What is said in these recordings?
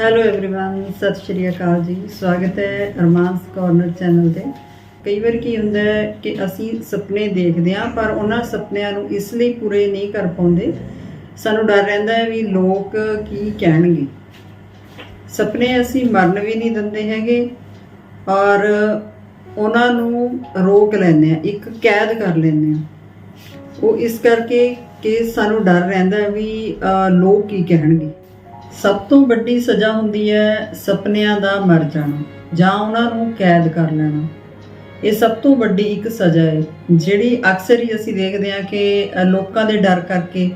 Hello everyone ਸਤਿ ਸ਼੍ਰੀ ਅਕਾਲ ਜੀ ਸਵਾਗਤ ਹੈ ਅਰਮਾਨਸ ਕਾਰਨਰ ਚੈਨਲ ਤੇ ਕਈ ਵਾਰ ਕੀ ਹੁੰਦਾ ਹੈ ਕਿ ਅਸੀਂ ਸੁਪਨੇ ਦੇਖਦੇ ਹਾਂ ਪਰ ਉਹਨਾਂ ਸੁਪਨਿਆਂ ਨੂੰ ਇਸ ਲਈ ਪੂਰੇ ਨਹੀਂ ਕਰ ਪਾਉਂਦੇ ਸਾਨੂੰ ਡਰ ਰਹਿੰਦਾ ਹੈ ਵੀ ਲੋਕ ਕੀ ਕਹਿਣਗੇ ਸੁਪਨੇ ਅਸੀਂ ਮਰਨ ਵੀ ਨਹੀਂ ਦਿੰਦੇ ਹੈਗੇ ਔਰ ਉਹਨਾਂ ਨੂੰ ਰੋਕ ਲੈਂਦੇ ਆ ਇੱਕ ਕੈਦ ਕਰ ਲੈਂਦੇ ਆ ਉਹ ਇਸ ਕਰਕੇ ਕਿ ਸਾਨੂੰ ਡਰ ਰਹਿੰਦਾ ਹੈ ਵੀ ਅਹ, ਲੋਕ ਕੀ ਕਹਿਣਗੇ ਸਭ ਤੋਂ ਵੱਡੀ ਸਜ਼ਾ ਹੁੰਦੀ ਹੈ ਸੁਪਨਿਆਂ ਦਾ ਮਰ ਜਾਣਾ ਜਾਂ ਉਹਨਾਂ ਨੂੰ ਕੈਦ ਕਰ ਲੈਣਾ। ਇਹ ਸਭ ਤੋਂ ਵੱਡੀ ਇੱਕ ਸਜ਼ਾ ਹੈ, ਜਿਹੜੀ ਅਕਸਰ ਹੀ ਅਸੀਂ ਦੇਖਦੇ ਹਾਂ ਕਿ ਲੋਕਾਂ ਦੇ ਡਰ ਕਰਕੇ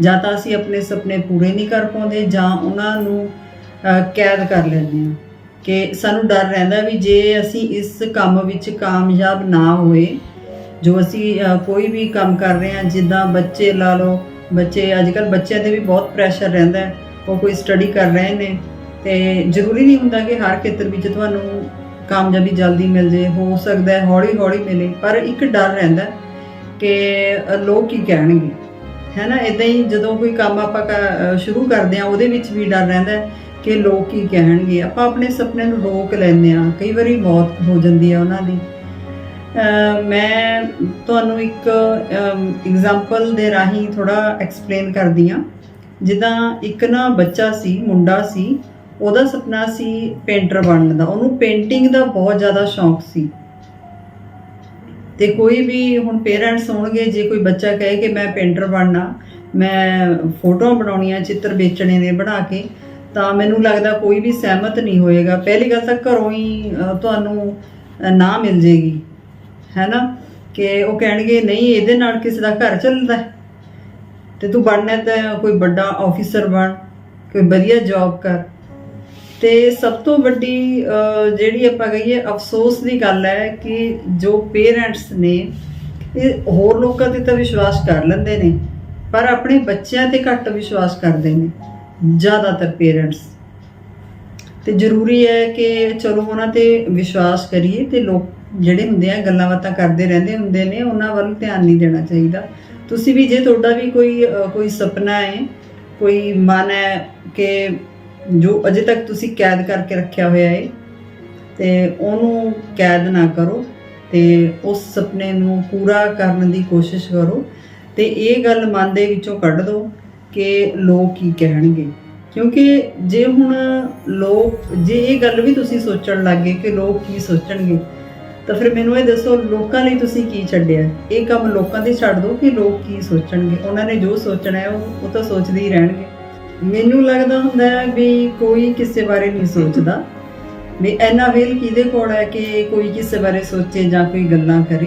ਜਾਂ ਤਾਂ ਅਸੀਂ ਆਪਣੇ ਸੁਪਨੇ ਪੂਰੇ ਨਹੀਂ ਕਰ ਪਾਉਂਦੇ ਜਾਂ ਉਹਨਾਂ ਨੂੰ ਕੈਦ ਕਰ ਲੈਂਦੇ ਹਾਂ। ਕਿ ਸਾਨੂੰ ਡਰ ਰਹਿੰਦਾ ਵੀ ਜੇ ਅਸੀਂ ਇਸ ਕੰਮ ਵਿੱਚ ਕਾਮਯਾਬ ਨਾ ਹੋਏ, ਜੋ ਅਸੀਂ ਕੋਈ ਵੀ ਕੰਮ ਕਰ ਰਹੇ ਹਾਂ, ਜਿੱਦਾਂ ਬੱਚੇ ਲਾ ਲਓ, ਬੱਚੇ ਅੱਜ ਕੱਲ ਬੱਚਿਆਂ ਤੇ ਵੀ ਬਹੁਤ ਪ੍ਰੈਸ਼ਰ ਰਹਿੰਦਾ ਹੈ। ਉਹ ਕੋਈ ਸਟੱਡੀ ਕਰ ਰਹੇ ਨੇ ਤੇ ਜ਼ਰੂਰੀ ਨਹੀਂ ਹੁੰਦਾ ਕਿ ਹਰ ਖੇਤਰ ਵਿੱਚ ਤੁਹਾਨੂੰ ਕਾਮਯਾਬੀ ਜਲਦੀ ਮਿਲ ਜੇ, ਹੋ ਸਕਦਾ ਹੈ ਹੌਲੀ ਹੌਲੀ ਮਿਲੇ, ਪਰ ਇੱਕ ਡਰ ਰਹਿੰਦਾ ਕਿ ਲੋਕ ਕੀ ਕਹਿਣਗੇ ਹੈ ਨਾ ਇਦਾਂ ਹੀ ਜਦੋਂ ਕੋਈ ਕੰਮ ਆਪਾਂ ਕ- ਸ਼ੁਰੂ ਕਰਦੇ ਆ ਉਹਦੇ ਵਿੱਚ ਵੀ ਡਰ ਰਹਿੰਦਾ ਕਿ ਲੋਕ ਕੀ ਕਹਿਣਗੇ। ਆਪਾਂ ਆਪਣੇ ਸੁਪਨੇ ਨੂੰ ਰੋਕ ਲੈਂਦੇ ਆ ਕਈ ਵਾਰੀ ਮੌਤ ਹੋ ਜਾਂਦੀ ਹੈ ਉਹਨਾਂ ਦੀ। ਮੈਂ ਤੁਹਾਨੂੰ ਇੱਕ ਐਗਜ਼ਾਮਪਲ ਦੇ ਰਾਹੀਂ ਥੋੜਾ ਐਕਸਪਲੇਨ ਕਰਦੀ ਆ ਜਿੱਦਾਂ ਇੱਕ ਨਾ ਬੱਚਾ ਸੀ, ਮੁੰਡਾ ਸੀ, ਉਹਦਾ ਸੁਪਨਾ ਸੀ ਪੇਂਟਰ ਬਣਨ ਦਾ। ਉਹਨੂੰ ਪੇਂਟਿੰਗ ਦਾ ਬਹੁਤ ਜ਼ਿਆਦਾ ਸ਼ੌਂਕ ਸੀ। ਤੇ ਕੋਈ ਵੀ ਹੁਣ ਪੇਰੈਂਟਸ ਹੋਣਗੇ, ਜੇ ਕੋਈ ਬੱਚਾ ਕਹੇ ਕਿ ਮੈਂ ਪੇਂਟਰ ਬਣਨਾ, ਮੈਂ ਫੋਟੋਆਂ ਬਣਾਉਣੀਆਂ, ਚਿੱਤਰ ਵੇਚਣੇ ਨੇ ਬਣਾ ਕੇ, ਤਾਂ ਮੈਨੂੰ ਲੱਗਦਾ ਕੋਈ ਵੀ ਸਹਿਮਤ ਨਹੀਂ ਹੋਏਗਾ। ਪਹਿਲੀ ਗੱਲ ਤਾਂ ਘਰੋਂ ਹੀ ਤੁਹਾਨੂੰ ਨਾ ਮਿਲ ਜੇਗੀ। ਹੈ ਨਾ? ਕਿ ਉਹ ਕਹਿਣਗੇ, ਨਹੀਂ, ਇਹਦੇ ਨਾਲ ਕਿਸੇ ਦਾ ਘਰ ਚੱਲਦਾ ਹੈ। ਤੇ ਤੂੰ ਬਣਨਾ ਤਾਂ ਕੋਈ ਵੱਡਾ ਆਫੀਸਰ ਬਣ, ਕੋਈ ਵਧੀਆ ਜੌਬ ਕਰ। ਤੇ ਸਭ ਤੋਂ ਵੱਡੀ ਜਿਹੜੀ ਆਪਾਂ ਕਹੀਏ, ਅਫਸੋਸ ਦੀ ਗੱਲ ਹੈ ਕਿ ਜੋ ਪੇਰੈਂਟਸ ਨੇ, ਇਹ ਹੋਰ ਲੋਕਾਂ ਤੇ ਤਾਂ ਵਿਸ਼ਵਾਸ ਕਰ ਲੈਂਦੇ ਨੇ, ਪਰ ਆਪਣੇ ਬੱਚਿਆਂ ਤੇ ਘੱਟ ਵਿਸ਼ਵਾਸ ਕਰਦੇ ਨੇ, ਜ਼ਿਆਦਾਤਰ ਪੇਰੈਂਟਸ ਤੇ ਜ਼ਰੂਰੀ ਹੈ ਕਿ ਚਲੋ ਉਹਨਾਂ ਤੇ ਵਿਸ਼ਵਾਸ ਕਰੀਏ ਤੇ ਲੋਕ ਜਿਹੜੇ ਹੁੰਦੇ ਆ, ਗੱਲਾਂ ਬਾਤਾਂ ਕਰਦੇ ਰਹਿੰਦੇ ਹੁੰਦੇ ਨੇ, ਉਹਨਾਂ ਵੱਲ ਧਿਆਨ ਨਹੀਂ ਦੇਣਾ ਚਾਹੀਦਾ। ਤੁਸੀਂ ਵੀ ਜੇ ਤੁਹਾਡਾ ਵੀ ਕੋਈ ਕੋਈ ਸੁਪਨਾ ਹੈ, ਕੋਈ ਮਨ ਹੈ ਕਿ ਜੋ ਅਜੇ ਤੱਕ ਤੁਸੀਂ ਕੈਦ ਕਰਕੇ ਰੱਖਿਆ ਹੋਇਆ ਹੈ, ਤੇ ਉਹਨੂੰ ਕੈਦ ਨਾ ਕਰੋ ਤੇ ਉਸ ਸੁਪਨੇ ਨੂੰ ਪੂਰਾ ਕਰਨ ਦੀ ਕੋਸ਼ਿਸ਼ ਕਰੋ ਤੇ ਇਹ ਗੱਲ ਮਨ ਦੇ ਵਿੱਚੋਂ ਕੱਢ ਦਿਓ ਕਿ ਲੋਕ ਕੀ ਕਹਿਣਗੇ। ਕਿਉਂਕਿ ਜੇ ਹੁਣ ਲੋਕ, ਜੇ ਇਹ ਗੱਲ ਵੀ ਤੁਸੀਂ ਸੋਚਣ ਲੱਗੇ ਕਿ ਲੋਕ ਕੀ ਸੋਚਣਗੇ ਤਾਂ ਫਿਰ ਮੈਨੂੰ ਇਹ ਦੱਸੋ, ਲੋਕਾਂ ਲਈ ਤੁਸੀਂ ਕੀ ਛੱਡਿਆ? ਇਹ ਕੰਮ ਲੋਕਾਂ ਦੇ ਛੱਡ ਦਿਓ ਕਿ ਲੋਕ ਕੀ ਸੋਚਣਗੇ? ਉਹਨਾਂ ਨੇ ਜੋ ਸੋਚਣਾ ਹੈ, ਉਹ ਉਹ ਤਾਂ ਸੋਚਦੇ ਹੀ ਰਹਿਣਗੇ। ਮੈਨੂੰ ਲੱਗਦਾ ਹੁੰਦਾ ਹੈ ਵੀ ਕੋਈ ਕਿਸੇ ਬਾਰੇ ਨਹੀਂ ਸੋਚਦਾ। ਵੀ ਐਨਾ ਵੇਲ ਕਿਹਦੇ ਕੋਲ ਹੈ ਕਿ ਕੋਈ ਕਿਸੇ ਬਾਰੇ ਸੋਚੇ ਜਾਂ ਕੋਈ ਗੱਲਾਂ ਕਰੇ?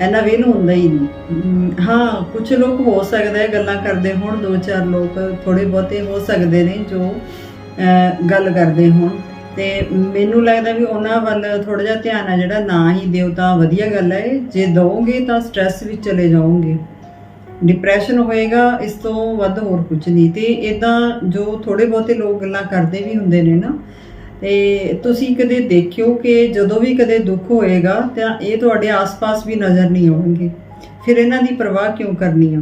ਐਨਾ ਵੇਲ ਹੁੰਦਾ ਹੀ ਨਹੀਂ। ਹਾਂ ਕੁਝ ਲੋਕ ਹੋ ਸਕਦਾ ਹੈ ਗੱਲਾਂ ਕਰਦੇ ਹੋਣ, ਦੋ ਚਾਰ ਲੋਕ ਥੋੜੇ ਬਹੁਤੇ ਹੋ ਸਕਦੇ ਨੇ ਜੋ ਗੱਲ ਕਰਦੇ ਹੋਣ। ਤੇ ਮੈਨੂੰ ਲੱਗਦਾ ਵੀ ਉਹਨਾਂ ਵੱਲ ਥੋੜਾ ਜਿਹਾ ਧਿਆਨ ਆ ਜਿਹੜਾ, ਨਾ ਹੀ ਦਿਓ ਤਾਂ ਵਧੀਆ ਗੱਲ ਹੈ ਜੇ ਦਵੋਗੇ ਤਾਂ ਸਟ੍ਰੈਸ ਵਿੱਚ ਚਲੇ ਜਾਓਗੇ। ਡਿਪਰੈਸ਼ਨ ਹੋਏਗਾ, ਇਸ ਤੋਂ ਵੱਧ ਹੋਰ ਕੁਝ ਨਹੀਂ। ਤੇ ਇਦਾਂ ਜੋ ਥੋੜੇ ਬਹੁਤੇ ਲੋਕ ਗੱਲਾਂ ਕਰਦੇ ਵੀ ਹੁੰਦੇ ਨੇ ਨਾ, ਤੇ ਤੁਸੀਂ ਕਦੇ ਦੇਖਿਓ ਕਿ ਜਦੋਂ ਵੀ ਕਦੇ ਦੁੱਖ ਹੋਏਗਾ, ਤਾਂ ਇਹ ਤੁਹਾਡੇ ਆਸ-ਪਾਸ ਵੀ ਨਜ਼ਰ ਨਹੀਂ ਆਉਣਗੇ। ਫਿਰ ਇਹਨਾਂ ਦੀ ਪਰਵਾਹ ਕਿਉਂ ਕਰਨੀ ਆ?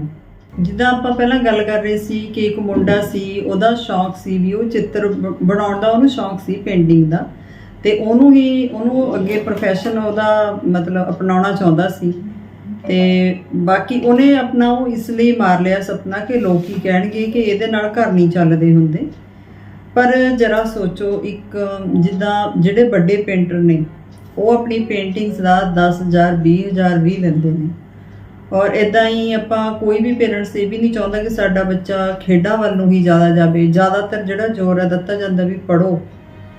ਜਿੱਦਾਂ ਆਪਾਂ ਪਹਿਲਾਂ ਗੱਲ ਕਰ ਰਹੇ ਸੀ ਕਿ ਇੱਕ ਮੁੰਡਾ ਸੀ, ਉਹਦਾ ਸ਼ੌਂਕ ਸੀ ਵੀ ਉਹ ਚਿੱਤਰ ਬਣਾਉਣ ਦਾ ਉਹਨੂੰ ਸ਼ੌਂਕ ਸੀ ਪੇਂਟਿੰਗ ਦਾ। ਤੇ ਉਹਨੂੰ ਹੀ, ਉਹਨੂੰ ਅੱਗੇ ਪ੍ਰੋਫੈਸ਼ਨ ਉਹਦਾ ਮਤਲਬ ਅਪਣਾਉਣਾ ਚਾਹੁੰਦਾ ਸੀ। ਤੇ ਬਾਕੀ ਉਹਨੇ ਆਪਣਾ ਉਹ ਇਸ ਲਈ ਮਾਰ ਲਿਆ ਸੁਪਨਾ ਕਿ ਲੋਕ ਕੀ ਕਹਿਣਗੇ ਕਿ ਇਹਦੇ ਨਾਲ ਘਰ ਨਹੀਂ ਚੱਲਦੇ ਹੁੰਦੇ। ਪਰ ਜਰਾ ਸੋਚੋ, ਇੱਕ ਜਿੱਦਾਂ ਜਿਹੜੇ ਵੱਡੇ ਪੇਂਟਰ ਨੇ, ਉਹ ਆਪਣੀ ਪੇਂਟਿੰਗਸ ਦਾ 10000 20000 ਵੀ ਲੈਂਦੇ ਨੇ। ਔਰ ਇਦਾਂ ਹੀ ਆਪਾਂ ਕੋਈ ਵੀ ਪੇਰੈਂਟਸ ਇਹ ਵੀ ਨਹੀਂ ਚਾਹੁੰਦਾ ਕਿ ਸਾਡਾ ਬੱਚਾ ਖੇਡਾਂ ਵੱਲ ਨੂੰ ਹੀ ਜ਼ਿਆਦਾ ਜਾਵੇ। ਜ਼ਿਆਦਾਤਰ ਜਿਹੜਾ ਜ਼ੋਰ ਹੈ ਦਿੱਤਾ ਜਾਂਦਾ ਵੀ ਪੜੋ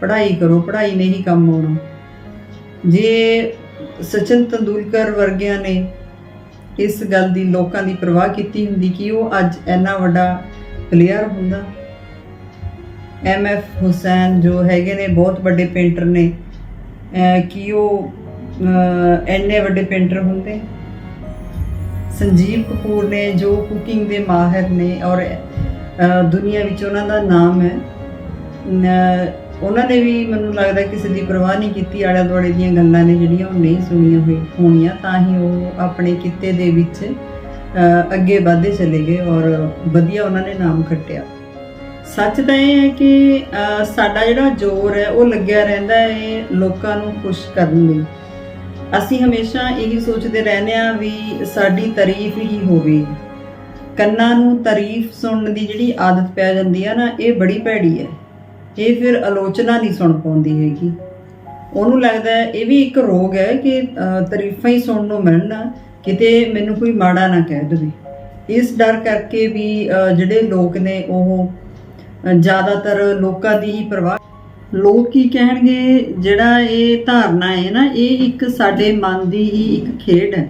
ਪੜ੍ਹਾਈ ਕਰੋ, ਪੜ੍ਹਾਈ ਨੇ ਹੀ ਕੰਮ ਆਉਣਾ। ਜੇ ਸਚਿਨ ਤੰਦੂਲਕਰ ਵਰਗਿਆਂ ਨੇ ਇਸ ਗੱਲ ਦੀ ਲੋਕਾਂ ਦੀ ਪਰਵਾਹ ਕੀਤੀ ਹੁੰਦੀ ਕਿ ਉਹ ਅੱਜ ਇੰਨਾ ਵੱਡਾ ਪਲੇਅਰ ਹੁੰਦਾ। ਐਮ ਐਫ ਹੁਸੈਨ ਜੋ ਹੈਗੇ ਨੇ, ਬਹੁਤ ਵੱਡੇ ਪੇਂਟਰ ਨੇ ਕਿ ਉਹ ਇੰਨੇ ਵੱਡੇ ਪੇਂਟਰ ਹੁੰਦੇ। ਸੰਜੀਵ ਕਪੂਰ ਨੇ ਜੋ ਕੁਕਿੰਗ ਦੇ ਮਾਹਿਰ ਨੇ ਔਰ ਦੁਨੀਆ ਵਿੱਚ ਉਹਨਾਂ ਦਾ ਨਾਮ ਹੈ ਉਹਨਾਂ ਨੇ ਵੀ ਮੈਨੂੰ ਲੱਗਦਾ ਕਿਸੇ ਦੀ ਪਰਵਾਹ ਨਹੀਂ ਕੀਤੀ ਆਲੇ ਦੁਆਲੇ ਦੀਆਂ ਗੱਲਾਂ ਨੇ ਜਿਹੜੀਆਂ ਉਹ ਨਹੀਂ ਸੁਣੀਆਂ ਹੋਈ ਹੋਣੀਆਂ, ਤਾਂ ਹੀ ਉਹ ਆਪਣੇ ਕਿੱਤੇ ਦੇ ਵਿੱਚ ਅੱਗੇ ਵਧਦੇ ਚਲੇ ਗਏ ਔਰ ਵਧੀਆ ਉਹਨਾਂ ਨੇ ਨਾਮ ਖੱਟਿਆ। ਸੱਚ ਤਾਂ ਇਹ ਹੈ ਕਿ ਸਾਡਾ ਜਿਹੜਾ ਜ਼ੋਰ ਹੈ, ਉਹ ਲੱਗਿਆ ਰਹਿੰਦਾ ਹੈ ਲੋਕਾਂ ਨੂੰ ਖੁਸ਼ ਕਰਨ ਲਈ। ਅਸੀਂ ਹਮੇਸ਼ਾ ਇਹੀ ਸੋਚਦੇ ਰਹਿੰਦੇ ਆ ਵੀ ਸਾਡੀ ਤਾਰੀਫ ਹੀ ਹੋਵੇ। ਕੰਨਾਂ ਨੂੰ ਤਾਰੀਫ ਸੁਣਨ ਦੀ ਜਿਹੜੀ ਆਦਤ ਪੈ ਜਾਂਦੀ ਆ ਨਾ, ਇਹ ਬੜੀ ਭੈੜੀ ਹੈ। ਇਹ ਫਿਰ ਆਲੋਚਨਾ ਨਹੀਂ ਸੁਣ ਪਾਉਂਦੀ ਹੈਗੀ। ਉਹਨੂੰ ਲੱਗਦਾ ਇਹ ਵੀ ਇੱਕ ਰੋਗ ਹੈ ਕਿ ਤਾਰੀਫਾਂ ਹੀ ਸੁਣਨ ਨੂੰ ਮਿਲਣ ਕਿਤੇ ਮੈਨੂੰ ਕੋਈ ਮਾੜਾ ਨਾ ਕਹਿ ਦੇਵੇ। ਇਸ ਡਰ ਕਰਕੇ ਵੀ ਜਿਹੜੇ ਲੋਕ ਨੇ ਉਹ ਜ਼ਿਆਦਾਤਰ ਲੋਕਾਂ ਦੀ ਹੀ ਪਰਵਾਹ ਲੋਕ ਕੀ ਕਹਿਣਗੇ? ਜਿਹੜਾ ਇਹ ਧਾਰਨਾ ਹੈ ਨਾ, ਇਹ ਇੱਕ ਸਾਡੇ ਮਨ ਦੀ ਹੀ ਇੱਕ ਖੇਡ ਹੈ।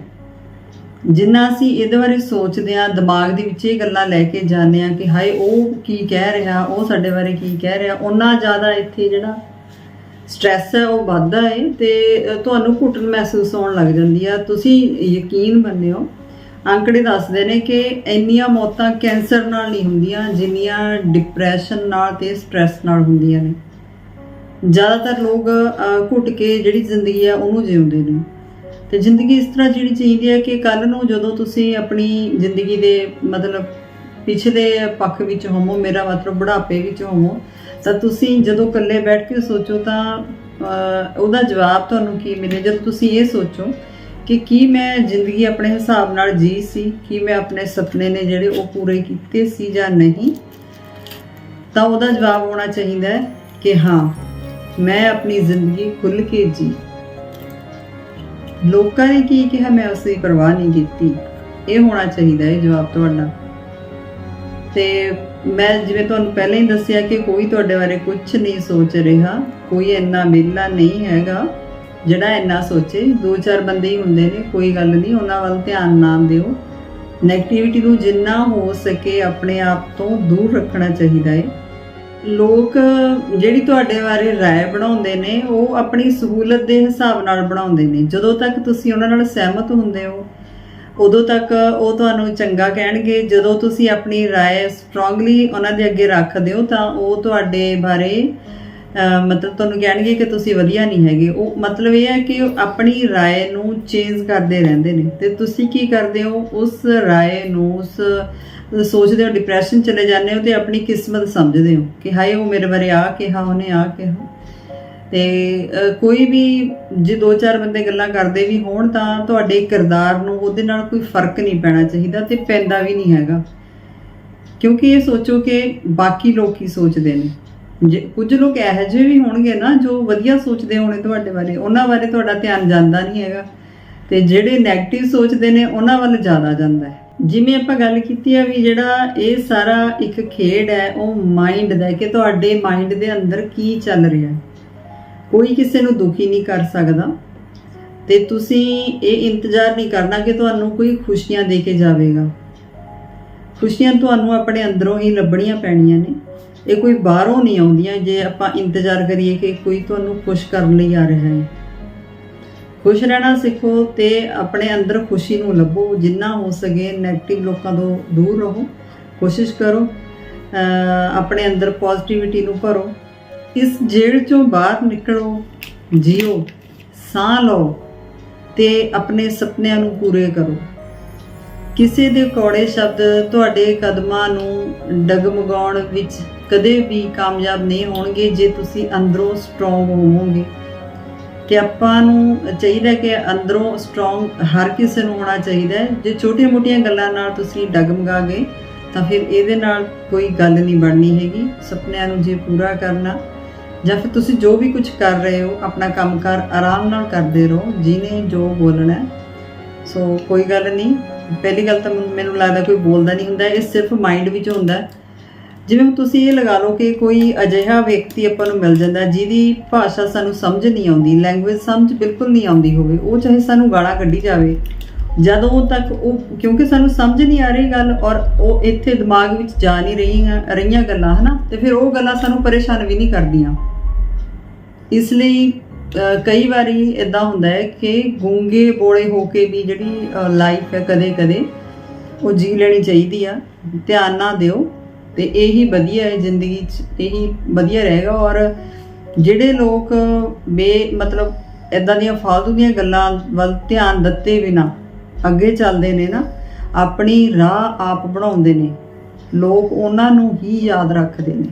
ਜਿੰਨਾ ਅਸੀਂ ਇਹਦੇ ਬਾਰੇ ਸੋਚਦੇ ਆ ਦਿਮਾਗ ਦੇ ਵਿੱਚ ਇਹ ਗੱਲਾਂ ਲੈ ਕੇ ਜਾਂਦੇ ਆ ਕਿ ਹਾਏ, ਉਹ ਕੀ ਕਹਿ ਰਿਹਾ, ਉਹ ਸਾਡੇ ਬਾਰੇ ਕੀ ਕਹਿ ਰਿਹਾ। ਉਹਨਾਂ ਜ਼ਿਆਦਾ ਇੱਥੇ ਜਿਹੜਾ ਸਟ੍ਰੈਸ ਹੈ, ਉਹ ਵੱਧਦਾ ਹੈ ਤੇ ਤੁਹਾਨੂੰ ਘੁੱਟਣ ਮਹਿਸੂਸ ਹੋਣ ਲੱਗ ਜਾਂਦੀ ਆ। ਤੁਸੀਂ ਯਕੀਨ ਮੰਨਿਓ ਅੰਕੜੇ ਦੱਸਦੇ ਨੇ ਕਿ ਇੰਨੀਆਂ ਮੌਤਾਂ ਕੈਂਸਰ ਨਾਲ ਨਹੀਂ ਹੁੰਦੀਆਂ, ਜਿੰਨੀਆਂ ਡਿਪਰੈਸ਼ਨ ਨਾਲ ਤੇ ਸਟ੍ਰੈਸ ਨਾਲ ਹੁੰਦੀਆਂ ਨੇ। ਜ਼ਿਆਦਾਤਰ ਲੋਕ ਘੁੱਟ ਕੇ ਜਿਹੜੀ ਜ਼ਿੰਦਗੀ ਆ, ਉਹਨੂੰ ਜਿਉਂਦੇ ਨੇ। ਤੇ ਜ਼ਿੰਦਗੀ ਇਸ ਤਰ੍ਹਾਂ ਜਿਹੜੀ ਚਾਹੀਦੀ ਹੈ ਕਿ ਕੱਲ ਨੂੰ ਜਦੋਂ ਤੁਸੀਂ ਆਪਣੀ ਜ਼ਿੰਦਗੀ ਦੇ ਮਤਲਬ ਪਿਛਲੇ ਪੱਖ ਵਿੱਚ ਹੋਵੋ, ਮੇਰਾ ਮਤਲਬ ਬੁਢਾਪੇ ਵਿੱਚ ਹੋਵੋ, ਤਾਂ ਤੁਸੀਂ ਜਦੋਂ ਇਕੱਲੇ ਬੈਠ ਕੇ ਸੋਚੋ ਤਾਂ ਉਹਦਾ ਜਵਾਬ ਤੁਹਾਨੂੰ ਕੀ ਮਿਲੇ? ਜਦੋਂ ਤੁਸੀਂ ਇਹ ਸੋਚੋ ਕਿ ਕੀ ਮੈਂ ਜ਼ਿੰਦਗੀ ਆਪਣੇ ਹਿਸਾਬ ਨਾਲ ਜੀ ਸੀ, ਕੀ ਮੈਂ ਆਪਣੇ ਸੁਪਨੇ ਨੇ ਜਿਹੜੇ ਉਹ ਪੂਰੇ ਕੀਤੇ ਸੀ ਜਾਂ ਨਹੀਂ, ਤਾਂ ਉਹਦਾ ਜਵਾਬ ਹੋਣਾ ਚਾਹੀਦਾ ਹੈ ਕਿ ਹਾਂ। ਮੈਂ ਆਪਣੀ ਜ਼ਿੰਦਗੀ ਖੁੱਲ ਕੇ ਜੀ। ਲੋਕਾਂ ਨੇ ਕੀ ਕਿਹਾ, ਮੈਂ ਉਸ ਦੀ ਪਰਵਾਹ ਨਹੀਂ ਕੀਤੀ। ਇਹ ਹੋਣਾ ਚਾਹੀਦਾ ਹੈ ਜਵਾਬ ਤੁਹਾਡਾ। ਤੇ ਮੈਂ ਜਿਵੇਂ ਤੁਹਾਨੂੰ ਪਹਿਲਾਂ ਹੀ ਦੱਸਿਆ ਕਿ ਕੋਈ ਤੁਹਾਡੇ ਬਾਰੇ ਕੁਝ ਨਹੀਂ ਸੋਚ ਰਿਹਾ, ਕੋਈ ਇੰਨਾ ਵਿਹਲਾ ਨਹੀਂ ਹੈਗਾ, ਜਿਹੜਾ ਇੰਨਾ ਸੋਚੇ। ਦੋ ਚਾਰ ਬੰਦੇ ਹੀ ਹੁੰਦੇ ਨੇ, ਕੋਈ ਗੱਲ ਨਹੀਂ, ਉਹਨਾਂ ਵੱਲ ਧਿਆਨ ਨਾ ਦਿਓ। ਨੈਗੇਟਿਵਿਟੀ ਨੂੰ ਜਿੰਨਾ ਹੋ ਸਕੇ ਆਪਣੇ ਆਪ ਤੋਂ ਦੂਰ ਰੱਖਣਾ ਚਾਹੀਦਾ ਹੈ। ਲੋਕ ਜਿਹੜੀ ਤੁਹਾਡੇ ਬਾਰੇ رائے ਬਣਾਉਂਦੇ ਨੇ ਉਹ ਆਪਣੀ ਸਹੂਲਤ ਦੇ ਹਿਸਾਬ ਨਾਲ ਬਣਾਉਂਦੇ ਨੇ ਜਦੋਂ ਤੱਕ ਤੁਸੀਂ ਉਹਨਾਂ ਨਾਲ ਸਹਿਮਤ ਹੁੰਦੇ ਹੋ ਉਦੋਂ ਤੱਕ ਉਹ ਤੁਹਾਨੂੰ ਚੰਗਾ ਕਹਿਣਗੇ ਜਦੋਂ ਤੁਸੀਂ ਆਪਣੀ رائے ਸਟਰੋਂਗਲੀ ਉਹਨਾਂ ਦੇ ਅੱਗੇ ਰੱਖਦੇ ਹੋ ਤਾਂ ਉਹ ਤੁਹਾਡੇ ਬਾਰੇ ਅਹ, ਮਤਲਬ ਤੁਹਾਨੂੰ ਕਹਿਣਗੇ ਕਿ ਤੁਸੀਂ ਵਧੀਆ ਨਹੀਂ ਹੈਗੇ ਉਹ ਮਤਲਬ ਇਹ ਹੈ ਕਿ ਉਹ ਆਪਣੀ رائے ਨੂੰ ਚੇਂਜ ਕਰਦੇ ਰਹਿੰਦੇ ਨੇ ਤੇ ਤੁਸੀਂ ਕੀ ਕਰਦੇ ਹੋ ਉਸ رائے ਨੂੰ ਉਸ ਸੋਚਦੇ ਹੋ ਡਿਪਰੈਸ਼ਨ ਚਲੇ ਜਾਂਦੇ ਹੋ ਤੇ ਆਪਣੀ ਕਿਸਮਤ ਸਮਝਦੇ ਹੋ ਕਿ ਹਾਏ ਉਹ ਮੇਰੇ ਬਾਰੇ ਆ ਕਿਹਾ ਉਹਨੇ ਆ ਕਿਹਾ ਤੇ ਅਹ, ਕੋਈ ਵੀ ਜੇ ਦੋ ਚਾਰ ਬੰਦੇ ਗੱਲਾਂ ਕਰਦੇ ਵੀ ਹੋਣ ਤਾਂ ਤੁਹਾਡੇ ਕਿਰਦਾਰ ਨੂੰ ਉਹਦੇ ਨਾਲ ਕੋਈ ਫਰਕ ਨਹੀਂ ਪੈਣਾ ਚਾਹੀਦਾ ਤੇ ਪੈਂਦਾ ਵੀ ਨਹੀਂ ਹੈਗਾ ਕਿਉਂਕਿ ਇਹ ਸੋਚੋ ਕਿ ਬਾਕੀ ਲੋਕ ਕੀ ਸੋਚਦੇ ਨੇ ਜੇ ਕੁਝ ਲੋਕ ਇਹੋ ਜਿਹੇ ਵੀ ਹੋਣਗੇ ਨਾ ਜੋ ਵਧੀਆ ਸੋਚਦੇ ਹੋਣੇ ਤੁਹਾਡੇ ਬਾਰੇ, ਉਹਨਾਂ ਬਾਰੇ ਤੁਹਾਡਾ ਧਿਆਨ ਜਾਂਦਾ ਨਹੀਂ ਹੈਗਾ। ਤੇ ਜਿਹੜੇ 네ਗੇਟਿਵ ਸੋਚਦੇ ਨੇ, ਉਹਨਾਂ ਵੱਲ ਜ਼ਿਆਦਾ ਜਾਂਦਾ ਹੈ। ਜਿਵੇਂ ਆਪਾਂ ਗੱਲ ਕੀਤੀ ਆ ਵੀ ਜਿਹੜਾ ਇਹ ਸਾਰਾ ਇੱਕ ਖੇਡ ਹੈ, ਉਹ ਮਾਈਂਡ ਦਾ ਕਿ ਤੁਹਾਡੇ ਮਾਈਂਡ ਦੇ ਅੰਦਰ ਕੀ ਚੱਲ ਰਿਹਾ ਹੈ। ਕੋਈ ਕਿਸੇ ਨੂੰ ਦੁਖੀ ਨਹੀਂ ਕਰ ਸਕਦਾ ਤੇ ਤੁਸੀਂ ਇਹ ਇੰਤਜ਼ਾਰ ਨਹੀਂ ਕਰਨਾ ਕਿ ਤੁਹਾਨੂੰ ਕੋਈ ਖੁਸ਼ੀਆਂ ਦੇ ਕੇ ਜਾਵੇਗਾ। ਖੁਸ਼ੀਆਂ ਤੁਹਾਨੂੰ ਆਪਣੇ ਅੰਦਰੋਂ ਹੀ ਲੱਭਣੀਆਂ ਪੈਣੀਆਂ ਨੇ। ਇਹ ਕੋਈ ਬਾਹਰੋਂ ਨਹੀਂ ਆਉਂਦੀਆਂ, ਜੇ ਆਪਾਂ ਇੰਤਜ਼ਾਰ ਕਰੀਏ ਕਿ ਕੋਈ ਤੁਹਾਨੂੰ ਖੁਸ਼ ਕਰਨ ਲਈ ਆ ਰਿਹਾ ਹੈ। ਖੁਸ਼ ਰਹਿਣਾ ਸਿੱਖੋ ਤੇ ਆਪਣੇ ਅੰਦਰ ਖੁਸ਼ੀ ਨੂੰ ਲੱਭੋ, ਜਿੰਨਾ ਹੋ ਸਕੇ 네ਗੇਟਿਵ ਲੋਕਾਂ ਤੋਂ ਦੂਰ ਰਹੋ। ਕੋਸ਼ਿਸ਼ ਕਰੋ ਆਪਣੇ ਅੰਦਰ ਪੋਜ਼ਿਟਿਵਿਟੀ ਨੂੰ ਭਰੋ। ਇਸ ਜੇਲ੍ਹ ਚੋਂ ਬਾਹਰ ਨਿਕਲੋ, ਜੀਓ, ਸਾਹ ਲਓ ਤੇ ਆਪਣੇ ਸੁਪਨਿਆਂ ਨੂੰ ਪੂਰੇ ਕਰੋ। ਕਿਸੇ ਦੇ ਕੌੜੇ ਸ਼ਬਦ ਤੁਹਾਡੇ ਕਦਮਾਂ ਨੂੰ ਡਗਮਗਾਉਣ ਵਿੱਚ ਕਦੇ ਵੀ ਕਾਮਯਾਬ ਨਹੀਂ ਹੋਣਗੇ ਜੇ ਤੁਸੀਂ ਅੰਦਰੋਂ ਸਟਰੋਂਗ ਹੋਵੋਗੇ। ਕਿ ਆਪਾਂ ਨੂੰ ਚਾਹੀਦਾ ਕਿ ਅੰਦਰੋਂ ਸਟਰੋਂਗ ਹਰ ਕਿਸੇ ਨੂੰ ਹੋਣਾ ਚਾਹੀਦਾ ਹੈ। ਜੇ ਛੋਟੀਆਂ-ਮੋਟੀਆਂ ਗੱਲਾਂ ਨਾਲ ਤੁਸੀਂ ਡਗਮਗਾ ਗਏ ਤਾਂ ਫਿਰ ਇਹਦੇ ਨਾਲ ਕੋਈ ਗੱਲ ਨਹੀਂ ਬਣਨੀ ਹੈਗੀ। ਸੁਪਨਿਆਂ ਨੂੰ ਜੇ ਪੂਰਾ ਕਰਨਾ, ਜਾਂ ਫਿਰ ਤੁਸੀਂ ਜੋ ਵੀ ਕੁਝ ਕਰ ਰਹੇ ਹੋ, ਆਪਣਾ ਕੰਮਕਾਰ ਆਰਾਮ ਨਾਲ ਕਰਦੇ ਰਹੋ ਜਿਹਨੇ ਜੋ ਬੋਲਣਾ ਸੋ ਕੋਈ ਗੱਲ ਨਹੀਂ। ਪਹਿਲੀ ਗੱਲ ਤਾਂ ਮੈਨੂੰ- ਮੈਨੂੰ ਲੱਗਦਾ ਕੋਈ ਬੋਲਦਾ ਨਹੀਂ ਹੁੰਦਾ। ਇਹ ਸਿਰਫ ਮਾਈਂਡ ਵਿੱਚ ਹੁੰਦਾ ਹੈ। ਜਿਵੇਂ ਤੁਸੀਂ ਇਹ ਲਗਾ ਲਓ ਕਿ ਕੋਈ ਅਜਿਹਾ ਵਿਅਕਤੀ ਆਪਾਂ ਨੂੰ ਮਿਲ ਜਾਂਦਾ, ਜਿਹਦੀ ਭਾਸ਼ਾ ਸਾਨੂੰ ਸਮਝ ਨਹੀਂ ਆਉਂਦੀ ਲੈਂਗੁਏਜ ਸਮਝ ਬਿਲਕੁਲ ਨਹੀਂ ਆਉਂਦੀ ਹੋਵੇ, ਉਹ ਚਾਹੇ ਸਾਨੂੰ ਗਾਲਾਂ ਕੱਢੀ ਜਾਵੇ, ਜਦੋਂ ਤੱਕ ਉਹ, ਕਿਉਂਕਿ ਸਾਨੂੰ ਸਮਝ ਨਹੀਂ ਆ ਰਹੀ ਗੱਲ ਔਰ ਉਹ ਇੱਥੇ ਦਿਮਾਗ ਵਿੱਚ ਜਾ ਨਹੀਂ ਰਹੀਆਂ ਰਹੀਆਂ ਗੱਲਾਂ, ਹਨਾ? ਤੇ ਫਿਰ ਉਹ ਗੱਲਾਂ ਸਾਨੂੰ ਪਰੇਸ਼ਾਨ ਵੀ ਨਹੀਂ ਕਰਦੀਆਂ। ਇਸ ਲਈ ਕਈ ਵਾਰੀ ਇਦਾਂ ਹੁੰਦਾ ਹੈ ਕਿ ਗੂੰਗੇ ਬੋਲੇ ਹੋ ਕੇ ਵੀ ਜਿਹੜੀ ਲਾਈਫ ਹੈ ਕਦੇ-ਕਦੇ, ਉਹ ਜੀ ਲੈਣੀ ਚਾਹੀਦੀ ਆ। ਧਿਆਨ ਨਾ ਦਿਓ। ਤੇ ਇਹੀ ਵਧੀਆ ਹੈ ਜ਼ਿੰਦਗੀ 'ਚ, ਇਹੀ ਵਧੀਆ ਰਹੇਗਾ ਔਰ ਜਿਹੜੇ ਲੋਕ ਬੇ, ਮਤਲਬ ਇਦਾਂ ਦੀਆਂ ਫਾਲਤੂ ਦੀਆਂ ਗੱਲਾਂ ਵੱਲ ਧਿਆਨ ਦਿੱਤੇ ਬਿਨਾ ਅੱਗੇ ਚੱਲਦੇ ਨੇ ਨਾ, ਆਪਣੀ ਰਾਹ ਆਪ ਬਣਾਉਂਦੇ ਨੇ, ਲੋਕ ਉਹਨਾਂ ਨੂੰ ਹੀ ਯਾਦ ਰੱਖਦੇ ਨੇ।